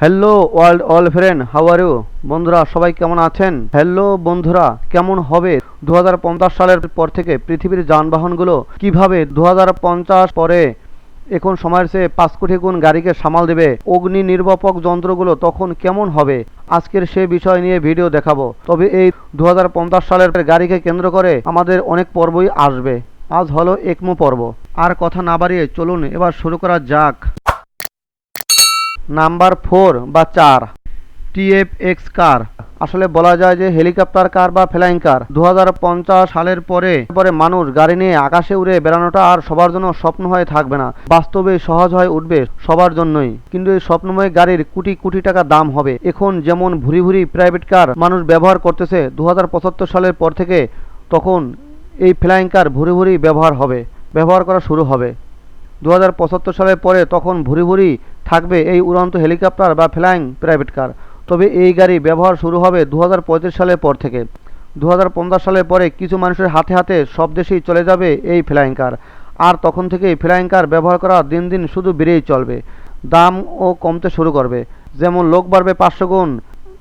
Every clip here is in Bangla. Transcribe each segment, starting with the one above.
Hello world all friend how are you বন্ধুরা, সবাই কেমন আছেন? হ্যালো বন্ধুরা, কেমন হবে? দু হাজার পঞ্চাশ সালের পর থেকে পৃথিবীর যানবাহনগুলো কীভাবে দু হাজার পঞ্চাশ পরে এখন সময়ের চেয়ে পাঁচ কোটি গুণ গাড়িকে সামাল দেবে? অগ্নি নির্বাপক যন্ত্রগুলো তখন কেমন হবে? আজকের সে বিষয় নিয়ে ভিডিও দেখাবো। তবে এই দু হাজার পঞ্চাশ সালের গাড়িকে কেন্দ্র করে আমাদের অনেক পর্বই আসবে। আজ হলো একমো পর্ব। আর কথা না বাড়িয়ে চলুন, এবার শুরু করা যাক। নাম্বার ফোর বা চার। টিএফ এক্স কার? আসলে বলা যায় যে হেলিকপ্টার কার বা ফ্লাইং কার। দু হাজার পঞ্চাশ সালের পরে পরে মানুষ গাড়ি নিয়ে আকাশে উড়ে বেড়ানোটা আর সবার জন্য স্বপ্ন হয়ে থাকবে না। বাস্তবে সহজ হয়ে উঠবে সবার জন্যই। কিন্তু এই স্বপ্নময় গাড়ির কোটি কোটি টাকা দাম হবে। এখন যেমন ভুরি ভুরি প্রাইভেট কার মানুষ ব্যবহার করতেছে দু হাজার পঁচাত্তর সালের পর থেকে, তখন এই ফ্লাইং কার ভুরি ভুরি ব্যবহার হবে, ব্যবহার করা শুরু হবে। দু হাজার পঁচাত্তর সালের পরে তখন ভুরি ভুরি থাকবে এই উড়ন্ত হেলিকপ্টার বা ফ্লাইং প্রাইভেট কার। তবে এই গাড়ি ব্যবহার শুরু হবে দু হাজার পঁয়ত্রিশ সালের পর থেকে। দু হাজার পনেরো সালের পরে কিছু মানুষের হাতে হাতে সব দেশেই চলে যাবে এই ফ্লাইং কার। আর তখন থেকেই ফ্লাইং কার ব্যবহার করা দিন দিন শুধু বেড়েই চলবে। দামও কমতে শুরু করবে। যেমন লোক বাড়বে পাঁচশো গুণ,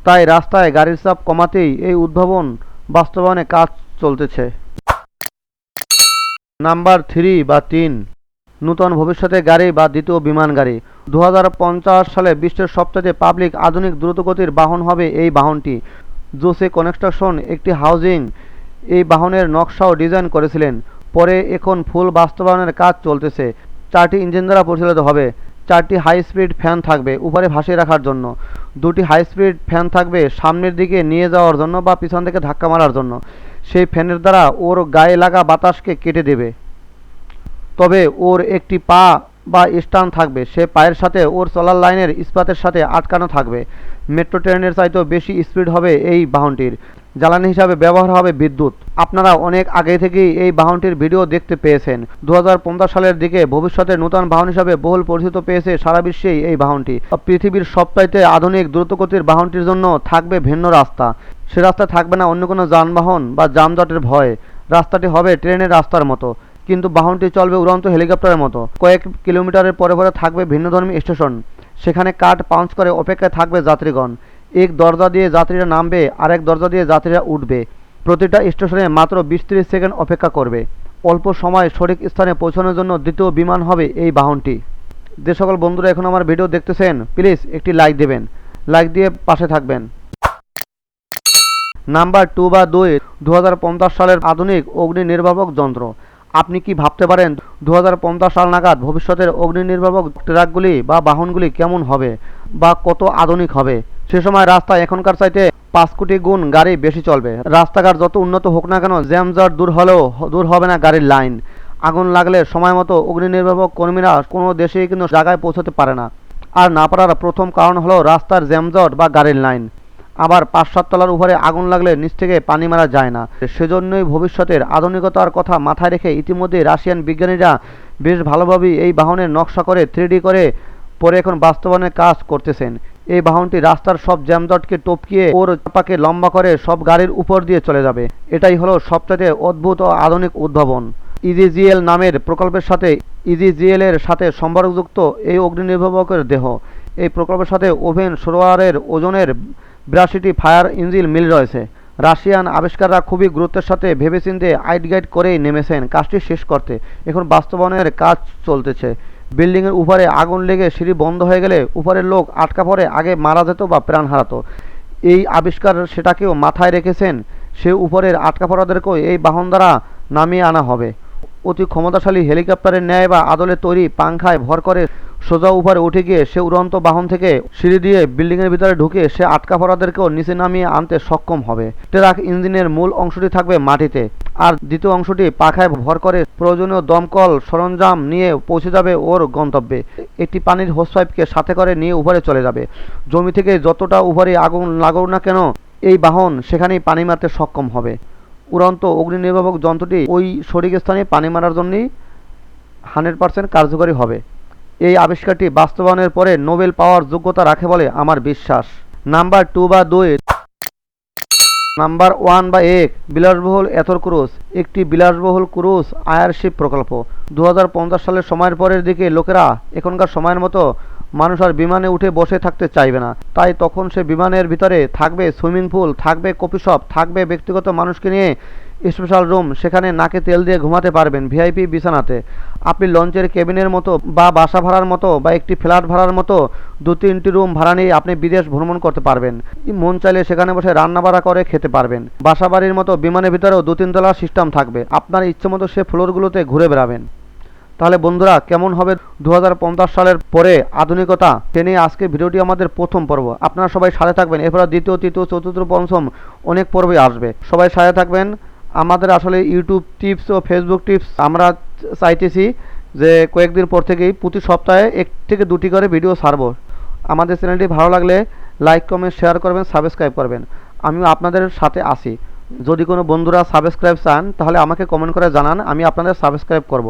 তাই রাস্তায় গাড়ির চাপ কমাতেই এই উদ্ভাবন বাস্তবায়নে কাজ চলতেছে। নাম্বার থ্রি বা তিন। নূতন ভবিষ্যতে গাড়ি বা দ্বিতীয় বিমান গাড়ি। দু হাজার পঞ্চাশ সালে বিশ্বের সবচেয়ে পাবলিক আধুনিক দ্রুতগতির বাহন হবে এই বাহনটি। জোসে কনস্ট্রাকশন একটি হাউজিং এই বাহনের নকশাও ডিজাইন করেছিলেন। পরে এখন ফুল বাস্তবায়নের কাজ চলতেছে। চারটি ইঞ্জিন দ্বারা পরিচালিত হবে। চারটি হাই স্পিড ফ্যান থাকবে উপরে ভাসিয়ে রাখার জন্য। দুটি হাই স্পিড ফ্যান থাকবে সামনের দিকে নিয়ে যাওয়ার জন্য বা পিছন থেকে ধাক্কা মারার জন্য। সেই ফ্যানের দ্বারা ওর গায়ে লাগা বাতাসকে কেটে দেবে। তবে ওর একটি পা বা স্টান থাকবে। সে পায়ের সাথে ওর চলার লাইনের ইস্পাতের সাথে আটকানো থাকবে। মেট্রো ট্রেনের চাইতেও বেশি স্পিড হবে এই বাহনটির। জ্বালানি হিসাবে ব্যবহার হবে বিদ্যুৎ। আপনারা অনেক আগে থেকেই এই বাহনটির ভিডিও দেখতে পেয়েছেন। দু হাজার পনেরো সালের দিকে ভবিষ্যতে নতুন বাহন হিসাবে বহুল পরিচিত পেয়েছে সারা বিশ্বেই এই বাহনটি। পৃথিবীর সবচাইতে আধুনিক দ্রুতগতির বাহনটির জন্য থাকবে ভিন্ন রাস্তা। সে রাস্তা থাকবে না অন্য কোনো যানবাহন বা যানজটের ভয়। রাস্তাটি হবে ট্রেনের রাস্তার মতো। কিন্তু বাহনটি চলবে উড়ন্ত হেলিকপ্টারের মতো। কয়েক কিলোমিটারের পরে পরে থাকবে ভিন্নধর্মী স্টেশন। সেখানে কাঠ পাঞ্চ করে অপেক্ষায় থাকবে যাত্রীগণ। এক দরজা দিয়ে যাত্রীরা নামবে আর এক দরজা দিয়ে যাত্রীরা উঠবে। প্রতিটা স্টেশনে মাত্র বিশ ত্রিশ সেকেন্ড অপেক্ষা করবে। অল্প সময় সঠিক স্থানে পৌঁছানোর জন্য দ্বিতীয় বিমান হবে এই বাহনটি। যে সকল বন্ধুরা এখন আমার ভিডিও দেখতেছেন, প্লিজ একটি লাইক দেবেন। লাইক দিয়ে পাশে থাকবেন। নাম্বার টু বা দুই দু সালের আধুনিক অগ্নি নির্বাপক যন্ত্র। আপনি কি ভাবতে পারেন দু হাজার পঞ্চাশ সাল নাগাদ ভবিষ্যতের অগ্নি নির্বাপক ট্রাকগুলি বা বাহনগুলি কেমন হবে বা কত আধুনিক হবে? সে সময় রাস্তায় এখনকার চাইতে পাঁচ কোটি গুণ গাড়ি বেশি চলবে। রাস্তাঘাট যত উন্নত হোক না কেন জ্যামজট দূর হলেও দূর হবে না গাড়ির লাইন। আগুন লাগলে সময় মতো অগ্নি নির্বাপক কর্মীরা কোনো দেশেই কিন্তু জায়গায় পৌঁছতে পারে না। আর না পারার প্রথম কারণ হলো রাস্তার জ্যামজট বা গাড়ির লাইন। আবার পাঁচ সাত তলার উপরে আগুন লাগলে নিচ থেকে পানি মারা যায় না। সেজন্যই ভবিষ্যতের আধুনিকতার কথা মাথায় রেখে ইতিমধ্যে রাশিয়ান বিজ্ঞানীরা বেশ ভালোভাবেই এই বাহনের নকশা করে থ্রিডি করে পরে এখন বাস্তবায়নের কাজ করতেছেন। এই বাহনটি রাস্তার সব জ্যামজটকে টপকিয়ে ওর চাপাকে লম্বা করে সব গাড়ির উপর দিয়ে চলে যাবে। এটাই হলো সবচেয়ে অদ্ভুত ও আধুনিক উদ্ভাবন। ইজিজিএল নামের প্রকল্পের সাথে ইজিজিএল এর সাথে সম্পর্কযুক্ত এই অগ্নিনির্বাপকের দেহ। এই প্রকল্পের সাথে ওভেন সরোয়ারের ওজনের বিরাশিটি ফায়ার ইঞ্জিন মিল রয়েছে। রাশিয়ান আবিষ্কাররা খুবই গুরুত্বের সাথে ভেবেচিন্তে আইট গাইড করেই নেমেছেন। কাজটি শেষ করতে। এখন বাস্তবায়নের কাজ চলতেছে। বিল্ডিংয়ের উপরে আগুন লেগে সিঁড়ি বন্ধ হয়ে গেলে উপরের লোক আটকা পড়ে, আগে মারা যেত বা প্রাণ হারাতো। এই আবিষ্কার সেটাকেও মাথায় রেখেছেন। সে উপরের আটকা পড়াদেরকেও এই বাহন দ্বারা নামিয়ে আনা হবে। অতি ক্ষমতাশালী হেলিকপ্টারের ন্যায় বা আদলে তৈরি পাংখায় ভর করে সোজা উপরে উঠে গিয়ে সে উড়ন্ত বাহন থেকে সিঁড়ি দিয়ে বিল্ডিংয়ের ভিতরে ঢুকে সে আটকা পড়াদেরকেও নিচে নামিয়ে আনতে সক্ষম হবে। ট্রাক ইঞ্জিনের মূল অংশটি থাকবে মাটিতে, আর দ্বিতীয় অংশটি পাখায় ভর করে প্রয়োজনীয় দমকল সরঞ্জাম নিয়ে পৌঁছে যাবে ওর গন্তব্যে। একটি পানির হোস পাইপকে সাথে করে নিয়ে উপরে চলে যাবে। জমি থেকে যতটা উপরে আগুন লাগুক না কেন, এই বাহন সেখানেই পানি মারতে সক্ষম হবে। উড়ন্ত অগ্নি নির্বাপক যন্ত্রটি ওই সঠিক স্থানে পানি মারার জন্যই হান্ড্রেড পার্সেন্ট কার্যকরী হবে। এই আবিষ্কারটি বাস্তবায়নের পরে নোবেল পাওয়ার যোগ্যতা রাখে বলে আমার বিশ্বাস। নাম্বার টু বা দুই, নাম্বার ওয়ান বা এক, বিলাসবহুল এথর ক্রুজ, একটি বিলাসবহুল ক্রুজ আয়ারশিপ প্রকল্প। দু হাজার পঞ্চাশ সালের সময়ের পরের দিকে লোকেরা এখনকার সময়ের মতো মানুষ আর বিমানে উঠে বসে থাকতে চাইবে না। তাই তখন সে বিমানের ভিতরে থাকবে সুইমিং পুল, থাকবে কফি শপ, থাকবে ব্যক্তিগত মানুষকে নিয়ে স্পেশাল রুম, সেখানে নাকে তেল দিয়ে ঘুমাতে পারবেন ভিআইপি বিছানাতে। আপনি লঞ্চের কেবিনের মতো বা বাসা ভাড়ার মতো বা একটি ফ্ল্যাট ভাড়ার মতো দু তিনটি রুম ভাড়া নিয়ে আপনি বিদেশ ভ্রমণ করতে পারবেন। মন চাইলে সেখানে বসে রান্না বাড়া করে খেতে পারবেন। বাসা বাড়ির মতো বিমানের ভিতরেও দু তিন তলা সিস্টেম থাকবে। আপনার ইচ্ছে মতো সে ফ্লোরগুলোতে ঘুরে বেড়াবেন। তাহলে বন্ধুরা, কেমন হবে দু হাজার পঞ্চাশ সালের পরে আধুনিকতা? নিয়ে আজকে ভিডিওটি আমাদের প্রথম পর্ব। আপনারা সবাই সাথে থাকবেন। এরপর দ্বিতীয়, তৃতীয়, চতুর্থ, পঞ্চম অনেক পর্বই আসবে। সবাই সাথে থাকবেন। আমাদের আসলে ইউটিউব টিপস ও ফেসবুক টিপস আমরা চাইতেছি যে কয়েকদিন পর থেকেই প্রতি সপ্তাহে এক থেকে দুটি করে ভিডিও ছাড়ব। আমাদের চ্যানেলটি ভালো লাগলে লাইক কমেন্ট শেয়ার করবেন সাবস্ক্রাইব করবেন। আমিও আপনাদের সাথে আসি যদি কোনো বন্ধুরা সাবস্ক্রাইব চান, তাহলে আমাকে কমেন্ট করে জানান, আমি আপনাদের সাবস্ক্রাইব করব।